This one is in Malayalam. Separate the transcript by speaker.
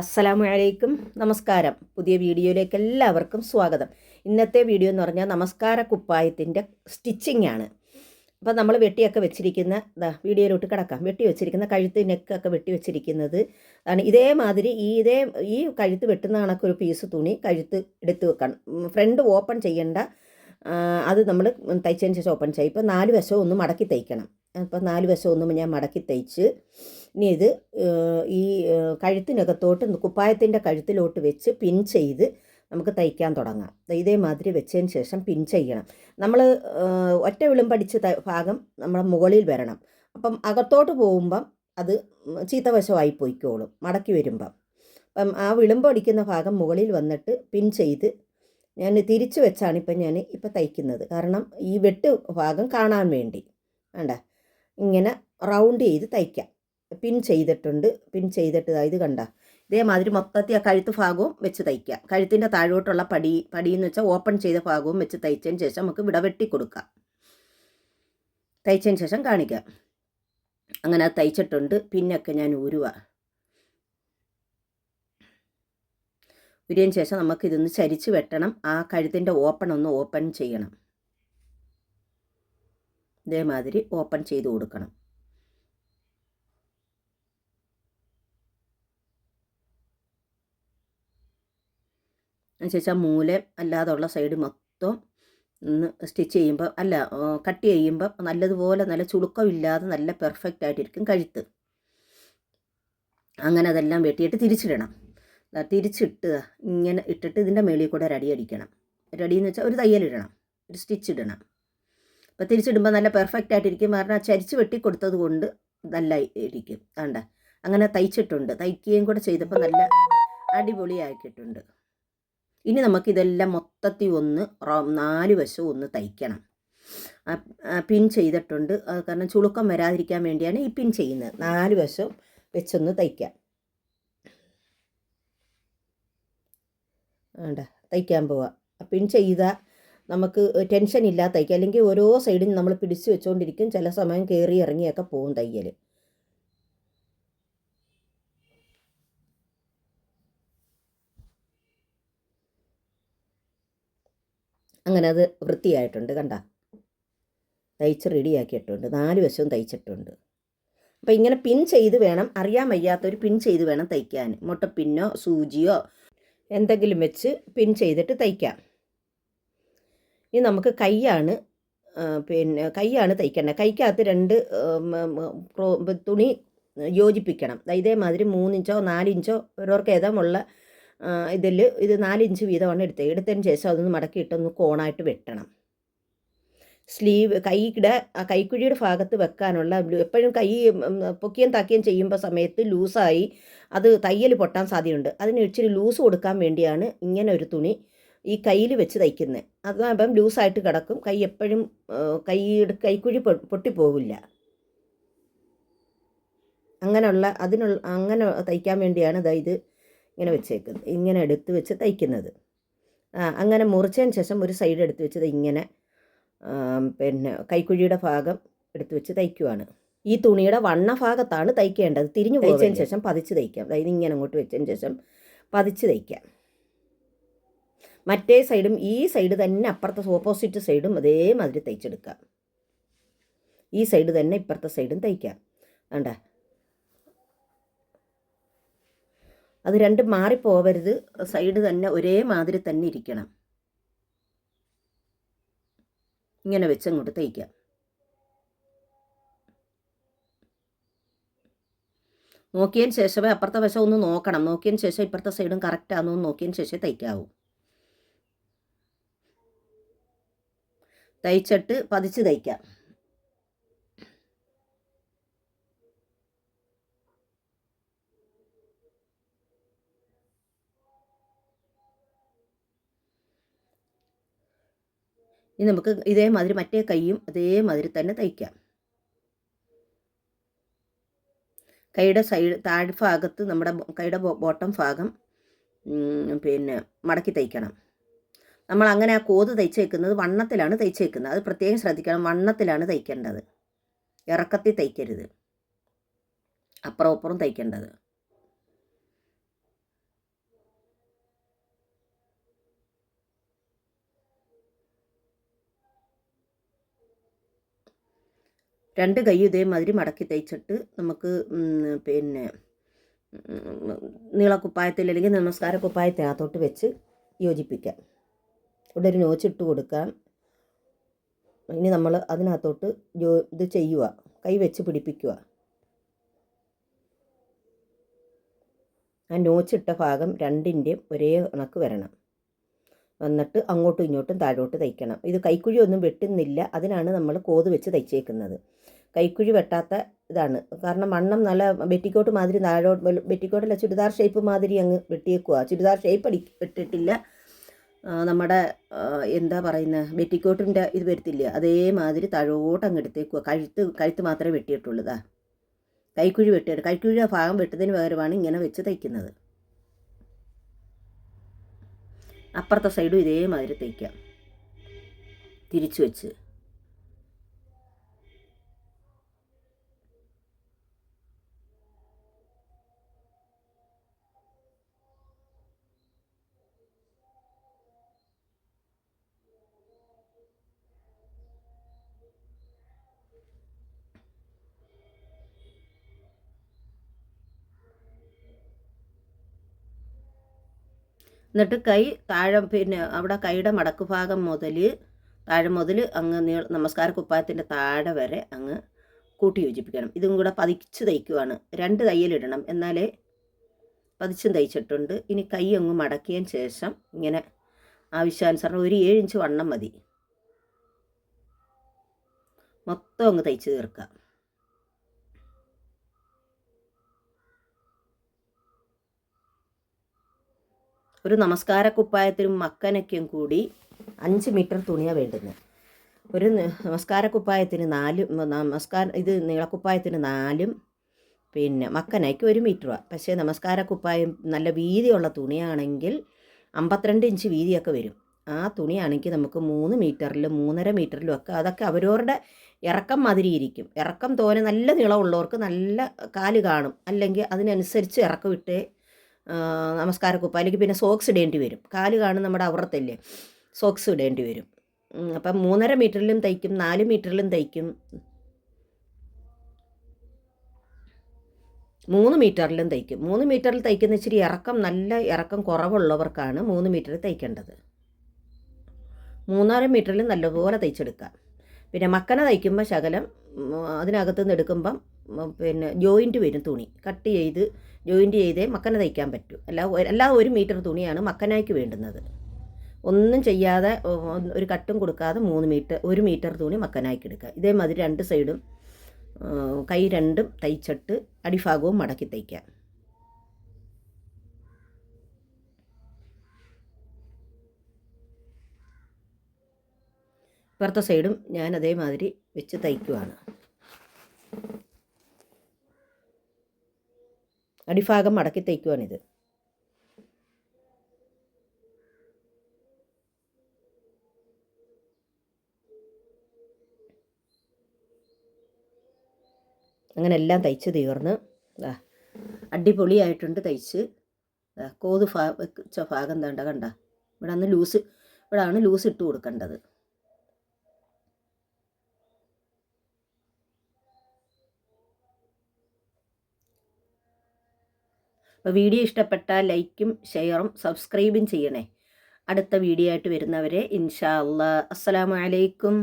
Speaker 1: അസ്സലാമു അലൈക്കും നമസ്കാരം. പുതിയ വീഡിയോയിലേക്ക് എല്ലാവർക്കും സ്വാഗതം. ഇന്നത്തെ വീഡിയോ എന്ന് പറഞ്ഞാൽ നമസ്കാര കുപ്പായത്തിന്റെ സ്റ്റിച്ചിങ് ആണ്. അപ്പോൾ നമ്മൾ വെട്ടിയൊക്കെ വെച്ചിരിക്കുന്ന വീഡിയോയിലോട്ട് കിടക്കാം. വെട്ടി വെച്ചിരിക്കുന്ന കഴുത്ത് നെക്കൊക്കെ വെട്ടി വെച്ചിരിക്കുന്നത്. ആണ് ഇതേമാതിരി ഈ ഇതേ ഈ കഴുത്ത് വെട്ടുന്ന കണക്കൊരു പീസ് തുണി കഴുത്ത് എടുത്ത് വെക്കണം. ഫ്രണ്ട് ഓപ്പൺ ചെയ്യേണ്ട അത് നമ്മൾ തയ്ച്ചതിന് ശേഷം ഓപ്പൺ ചെയ്യും. ഇപ്പോൾ നാല് വശവും ഒന്ന് മടക്കി തയ്ക്കണം. അപ്പോൾ നാല് വശം ഒന്നും ഞാൻ മടക്കി തയ്ച്ച് ഇനി ഇത് ഈ കഴുത്തിനകത്തോട്ട് കുപ്പായത്തിന്റെ കഴുത്തിലോട്ട് വെച്ച് പിൻ ചെയ്ത് നമുക്ക് തയ്ക്കാൻ തുടങ്ങാം. ഇതേമാതിരി വെച്ചതിന് ശേഷം പിൻ ചെയ്യണം. നമ്മൾ ഒറ്റ വിളിമ്പടിച്ച ഭാഗം നമ്മുടെ മുകളിൽ വരണം. അപ്പം അകത്തോട്ട് പോകുമ്പം അത് ചീത്തവശമായി പോയിക്കോളും മടക്കി വരുമ്പം. അപ്പം ആ വിളിമ്പടിക്കുന്ന ഭാഗം മുകളിൽ വന്നിട്ട് പിൻ ചെയ്ത് ഞാൻ തിരിച്ചു വെച്ചാണ് ഇപ്പം ഞാൻ ഇപ്പം തയ്ക്കുന്നത്. കാരണം ഈ വെട്ട് ഭാഗം കാണാൻ വേണ്ടി. വേണ്ട ഇങ്ങനെ റൗണ്ട് ചെയ്ത് തയ്ക്കാം. പിൻ ചെയ്തിട്ടുണ്ട്. പിൻ ചെയ്തിട്ട് ഇത് കണ്ട. ഇതേമാതിരി മൊത്തത്തിൽ ആ കഴുത്ത് ഭാഗവും വെച്ച് തയ്ക്കാം. കഴുത്തിന്റെ താഴോട്ടുള്ള പടി പടി എന്ന് വെച്ചാൽ ഓപ്പൺ ചെയ്ത ഭാഗവും വെച്ച് തയ്ച്ചതിന് ശേഷം നമുക്ക് വിടവെട്ടി കൊടുക്കാം. തയ്ച്ചതിന് ശേഷം കാണിക്കാം. അങ്ങനെ അത് തയ്ച്ചിട്ടുണ്ട്. പിന്നൊക്കെ ഞാൻ ഊരുക ഉരിയതിന് ശേഷം നമുക്ക് ഇതൊന്ന് ചരിച്ച് വെട്ടണം. ആ കഴുത്തിന്റെ ഓപ്പൺ ഒന്ന് ഓപ്പൺ ചെയ്യണം. ഇതേമാതിരി ഓപ്പൺ ചെയ്ത് കൊടുക്കണം. അതിനുശേഷം മൂലം അല്ലാതുള്ള സൈഡ് മൊത്തം ഒന്ന് സ്റ്റിച്ച് ചെയ്യുമ്പോൾ അല്ല കട്ട് ചെയ്യുമ്പോൾ നല്ലതുപോലെ നല്ല ചുളുക്കമില്ലാതെ നല്ല പെർഫെക്റ്റ് ആയിട്ടിരിക്കും കഴുത്ത്. അങ്ങനെ അതെല്ലാം വെട്ടിയിട്ട് തിരിച്ചിടണം. തിരിച്ചിട്ട് ഇങ്ങനെ ഇട്ടിട്ട് ഇതിന്റെ മേളിൽ കൂടെ റെഡി അടി അടിക്കണം. റെഡി എന്ന് വെച്ചാൽ ഒരു തയ്യലിടണം ഒരു സ്റ്റിച്ച് ഇടണം. അപ്പോൾ തിരിച്ചിടുമ്പോൾ നല്ല പെർഫെക്റ്റ് ആയിട്ടിരിക്കും. കാരണം ചരിച്ച് വെട്ടി കൊടുത്തത് കൊണ്ട് നല്ല ഇരിക്കും. വേണ്ട അങ്ങനെ തയ്ച്ചിട്ടുണ്ട്. തയ്ക്കുകയും കൂടെ ചെയ്തപ്പോൾ നല്ല അടിപൊളിയാക്കിയിട്ടുണ്ട്. ഇനി നമുക്കിതെല്ലാം മൊത്തത്തിൽ ഒന്ന് നാല് വശവും ഒന്ന് തയ്ക്കണം. പിൻ ചെയ്തിട്ടുണ്ട്. കാരണം ചുളുക്കം വരാതിരിക്കാൻ വേണ്ടിയാണ് ഈ പിൻ ചെയ്യുന്നത്. നാല് വശവും വെച്ചൊന്ന് തയ്ക്കാം. വേണ്ട തയ്ക്കാൻ പോവാം. പിൻ ചെയ്താൽ നമുക്ക് ടെൻഷൻ ഇല്ലാതെ തയ്ക്കാം. അല്ലെങ്കിൽ ഓരോ സൈഡിൽ നമ്മൾ പിടിച്ചു വെച്ചുകൊണ്ടിരിക്കും ചില സമയം കയറി ഇറങ്ങിയൊക്കെ പോകും തയ്യൽ അങ്ങനെ അത് വൃത്തിയായിട്ടുണ്ട് കണ്ട. തയ്ച്ച് റെഡിയാക്കിയിട്ടുണ്ട്. നാല് വശവും തയ്ച്ചിട്ടുണ്ട്. അപ്പോൾ ഇങ്ങനെ പിൻ ചെയ്ത് വേണം അറിയാൻ വയ്യാത്തൊരു പിൻ ചെയ്ത് വേണം തയ്ക്കാൻ. മുട്ടപ്പിന്നോ സൂചിയോ എന്തെങ്കിലും വെച്ച് പിൻ ചെയ്തിട്ട് തയ്ക്കാം. ഇനി നമുക്ക് കൈയാണ് പിന്നെ കൈയാണ് തയ്ക്കേണ്ടത്. കൈക്കകത്ത് രണ്ട് തുണി യോജിപ്പിക്കണം. ഇതേമാതിരി മൂന്നിഞ്ചോ നാലിഞ്ചോ ഓരോർക്ക് ഏതാമുള്ള ഇതിൽ ഇത് നാലിഞ്ച് വീതമാണ് എടുത്തത്. എടുത്തതിന് ശേഷം അതൊന്ന് മടക്കിയിട്ടൊന്ന് കോണായിട്ട് വെട്ടണം. സ്ലീവ് കൈയുടെ ആ കൈക്കുഴിയുടെ ഭാഗത്ത് വെക്കാനുള്ള എപ്പോഴും കൈ പൊക്കിയും താക്കിയും ചെയ്യുമ്പോൾ സമയത്ത് ലൂസായി അത് തയ്യൽ പൊട്ടാൻ സാധ്യതയുണ്ട്. അതിന് ഇച്ചിരി ലൂസ് കൊടുക്കാൻ വേണ്ടിയാണ് ഇങ്ങനെ ഒരു തുണി ഈ കയ്യിൽ വെച്ച് തയ്ക്കുന്നത് അതാകുമ്പം ലൂസായിട്ട് കിടക്കും. കൈ എപ്പോഴും കൈ കൈക്കുഴി പൊട്ടിപ്പോവില്ല. അങ്ങനെയുള്ള അതിനുള്ള അങ്ങനെ തയ്ക്കാൻ വേണ്ടിയാണ് ദാ ഇത് ഇങ്ങനെ വെച്ചേക്കുന്നത്. ഇങ്ങനെ എടുത്ത് വെച്ച് തയ്ക്കുന്നത്. അങ്ങനെ മുറിച്ചതിന് ശേഷം ഒരു സൈഡ് എടുത്ത് വെച്ച് ദാ ഇങ്ങനെ പിന്നെ കൈക്കുഴിയുടെ ഭാഗം എടുത്ത് വെച്ച് തയ്ക്കുവാണ്. ഈ തുണിയുടെ വണ്ണ ഭാഗത്താണ് തയ്ക്കേണ്ടത്. തിരിഞ്ഞു വെച്ചതിന് ശേഷം പതിച്ച് തയ്ക്കാം. അതായത് ഇങ്ങനെ അങ്ങോട്ട് വെച്ചതിന് ശേഷം പതിച്ച് തയ്ക്കാം. മറ്റേ സൈഡും ഈ സൈഡ് തന്നെ അപ്പുറത്തെ ഓപ്പോസിറ്റ് സൈഡും അതേമാതിരി തയ്ച്ചെടുക്കാം ഈ സൈഡ് തന്നെ ഇപ്പുറത്തെ സൈഡും തയ്ക്കാം വേണ്ട അത് രണ്ടും മാറിപ്പോവരുത്. സൈഡ് തന്നെ ഒരേ മാതിരി തന്നെ ഇരിക്കണം. ഇങ്ങനെ വെച്ച് അങ്ങോട്ട് തയ്ക്കാം നോക്കിയതിന് ശേഷമേ അപ്പുറത്തെ വശം ഒന്ന് നോക്കണം. നോക്കിയതിന് ശേഷം ഇപ്പുറത്തെ സൈഡും കറക്റ്റ് ആണെന്ന് നോക്കിയതിന് ശേഷമേ തയ്ക്കാവൂ. തയ്ച്ചിട്ട് പതിച്ച് തയ്ക്കാം ഇനി നമുക്ക് ഇതേമാതിരി മറ്റേ കൈയും അതേമാതിരി തന്നെ തയ്ക്കാം കൈയുടെ സൈഡ് താഴ് ഭാഗത്ത് നമ്മുടെ കൈയുടെ ബോട്ടം ഭാഗം പിന്നെ മടക്കി തയ്ക്കണം നമ്മൾ അങ്ങനെ ആ കോത് തയ്ച്ചേക്കുന്നത് വണ്ണത്തിലാണ് തയ്ച്ചേക്കുന്നത് അത് പ്രത്യേകം ശ്രദ്ധിക്കണം. വണ്ണത്തിലാണ് തയ്ക്കേണ്ടത്. ഇറക്കത്തിൽ തയ്ക്കരുത്. അപ്പുറം അപ്പുറം തയ്ക്കേണ്ടത്. രണ്ട് കൈ ഇതേമാതിരി മടക്കി തയ്ച്ചിട്ട് നമുക്ക് പിന്നെ നീളക്കുപ്പായത്തിൽ അല്ലെങ്കിൽ നമസ്കാര കുപ്പായത്തിനകത്തോട്ട് വെച്ച് യോജിപ്പിക്കാം. ഇവിടെ ഒരു നോച്ചിട്ട് കൊടുക്കാം. ഇനി നമ്മൾ അതിനകത്തോട്ട് ജോ ഇത് ചെയ്യുക കൈ വെച്ച് പിടിപ്പിക്കുക ആ നോച്ചിട്ട ഭാഗം രണ്ടിന്റെയും ഒരേ കണക്ക് വരണം. വന്നിട്ട് അങ്ങോട്ടും ഇങ്ങോട്ടും താഴോട്ട് തയ്ക്കണം. ഇത് കൈക്കുഴി ഒന്നും വെട്ടുന്നില്ല. അതിനാണ് നമ്മൾ കോത് വെച്ച് തയ്ച്ചേക്കുന്നത്. കൈക്കുഴി വെട്ടാത്ത ഇതാണ്. കാരണം വണ്ണം നല്ല വെട്ടിക്കോട്ട് മാതിരി താഴോട്ട് വെട്ടിക്കോട്ടല്ല ചുരിദാർ ഷേപ്പ് മാതിരി അങ്ങ് വെട്ടിയേക്കുക ചുരിദാർ ഷേപ്പ് അടി ഇട്ടിട്ടില്ല നമ്മുടെ എന്താ പറയുന്നത് വെട്ടിക്കോട്ടിന്റെ ഇത് വരത്തില്ല? അതേമാതിരി താഴോട്ട് അങ്ങ് എടുത്തേക്കുക കഴുത്ത് കഴുത്ത് മാത്രമേ വെട്ടിയിട്ടുള്ളൂ ഇതാ. കൈക്കുഴി വെട്ടിയിട്ട് കൈക്കുഴി ആ ഭാഗം വെട്ടതിന് പകരമാണ് ഇങ്ങനെ വെച്ച് തയ്ക്കുന്നത്. അപ്പുറത്തെ സൈഡും ഇതേമാതിരി തയ്ക്കാം. തിരിച്ചു വെച്ച്. എന്നിട്ട് കൈ താഴെ പിന്നെ അവിടെ കൈയുടെ മടക്ക് ഭാഗം മുതൽ താഴെ മുതൽ അങ്ങ് നീ നമസ്കാര കുപ്പായത്തിന്റെ താഴെ വരെ അങ്ങ് കൂട്ടി യോജിപ്പിക്കണം. ഇതും കൂടെ പതിച്ച് തയ്ക്കുവാണ്. രണ്ട് തയ്യലിടണം എന്നാലേ പതിച്ചും തയ്ച്ചിട്ടുണ്ട്. ഇനി കൈ അങ്ങ് മടക്കിയതിന് ശേഷം ഇങ്ങനെ ആവശ്യാനുസരണം ഒരു ഏഴ് ഇഞ്ച് വണ്ണം മതി. മൊത്തം അങ്ങ് തയ്ച്ച് തീർക്കാം. ഒരു നമസ്കാര കുപ്പായത്തിനും മക്കനയ്ക്കും കൂടി അഞ്ച് മീറ്റർ തുണിയാണ് വേണ്ടുന്നത് ഒരു നമസ്കാര കുപ്പായത്തിന് നാലും നമസ്കാര ഇത് നീളക്കുപ്പായത്തിന് നാലും പിന്നെ മക്കനയ്ക്ക് ഒരു മീറ്ററാണ് പക്ഷേ നമസ്കാര കുപ്പായം നല്ല വീതിയുള്ള തുണിയാണെങ്കിൽ അമ്പത്തിരണ്ട് ഇഞ്ച് വീതിയൊക്കെ വരും. ആ തുണിയാണെങ്കിൽ നമുക്ക് മൂന്ന് മീറ്ററിലും മൂന്നര മീറ്ററിലും ഒക്കെ അതൊക്കെ അവരവരുടെ ഇറക്കം മാതിരി ഇരിക്കും. ഇറക്കം തോനെ നല്ല നീളമുള്ളവർക്ക് നല്ല കാൽ കാണും. അല്ലെങ്കിൽ അതിനനുസരിച്ച് ഇറക്കം ഇട്ടേ നമസ്കാര കുപ്പ അല്ലെങ്കിൽ പിന്നെ സോക്സ് ഇടേണ്ടി വരും. കാൽ കാണും നമ്മുടെ അവറത്തല്ലേ സോക്സ് ഇടേണ്ടി വരും. അപ്പം മൂന്നര മീറ്ററിലും തയ്ക്കും നാല് മീറ്ററിലും തയ്ക്കും. മൂന്ന് മീറ്ററിലും തയ്ക്കും. മൂന്ന് മീറ്ററിൽ തയ്ക്കുന്ന ഇച്ചിരി ഇറക്കം നല്ല ഇറക്കം കുറവുള്ളവർക്കാണ് മൂന്ന് മീറ്ററിൽ തയ്ക്കേണ്ടത്. മൂന്നര മീറ്ററിൽ നല്ലപോലെ തയ്ച്ചെടുക്കാം പിന്നെ മക്കന തയ്ക്കുമ്പോൾ ശകലം അതിനകത്തു നിന്ന് എടുക്കുമ്പം പിന്നെ ജോയിന്റ് വരും തുണി. കട്ട് ചെയ്ത് ജോയിന്റ് ചെയ്തേ മക്കന തയ്ക്കാൻ പറ്റൂ. അല്ല എല്ലാ ഒരു മീറ്റർ തുണിയാണ് മക്കനായ്ക്ക് വേണ്ടുന്നത്. ഒന്നും ചെയ്യാതെ ഒരു കട്ടും കൊടുക്കാതെ മൂന്ന് മീറ്റർ ഒരു മീറ്റർ തുണി മക്കനായ്ക്ക് എടുക്കുക. ഇതേമാതിരി രണ്ട് സൈഡും കൈ രണ്ടും തയ്ച്ചിട്ട് അടിഭാഗവും മടക്കി തയ്ക്കാം ഇപ്പുറത്തെ സൈഡും ഞാൻ അതേമാതിരി വെച്ച് തയ്ക്കുവാണ്. അടിഭാഗം മടക്കി തയ്ക്കുവാണിത്. അങ്ങനെ എല്ലാം തയ്ച്ച് തീർന്ന് അടിപൊളിയായിട്ടുണ്ട് തയ്ച്ച്. കോത് ഭാ വെച്ച ഭാഗം തേണ്ട കണ്ട? ഇവിടെ അന്ന് ലൂസ് ഇവിടെ ആണ് ലൂസ് ഇട്ട് കൊടുക്കേണ്ടത്. അപ്പോൾ വീഡിയോ ഇഷ്ടപ്പെട്ടാൽ ലൈക്കും ഷെയറും സബ്സ്ക്രൈബും ചെയ്യണേ. അടുത്ത വീഡിയോ ആയിട്ട് വരുന്നവരെ ഇൻഷാ അല്ലാ അസ്സലാമലൈക്കും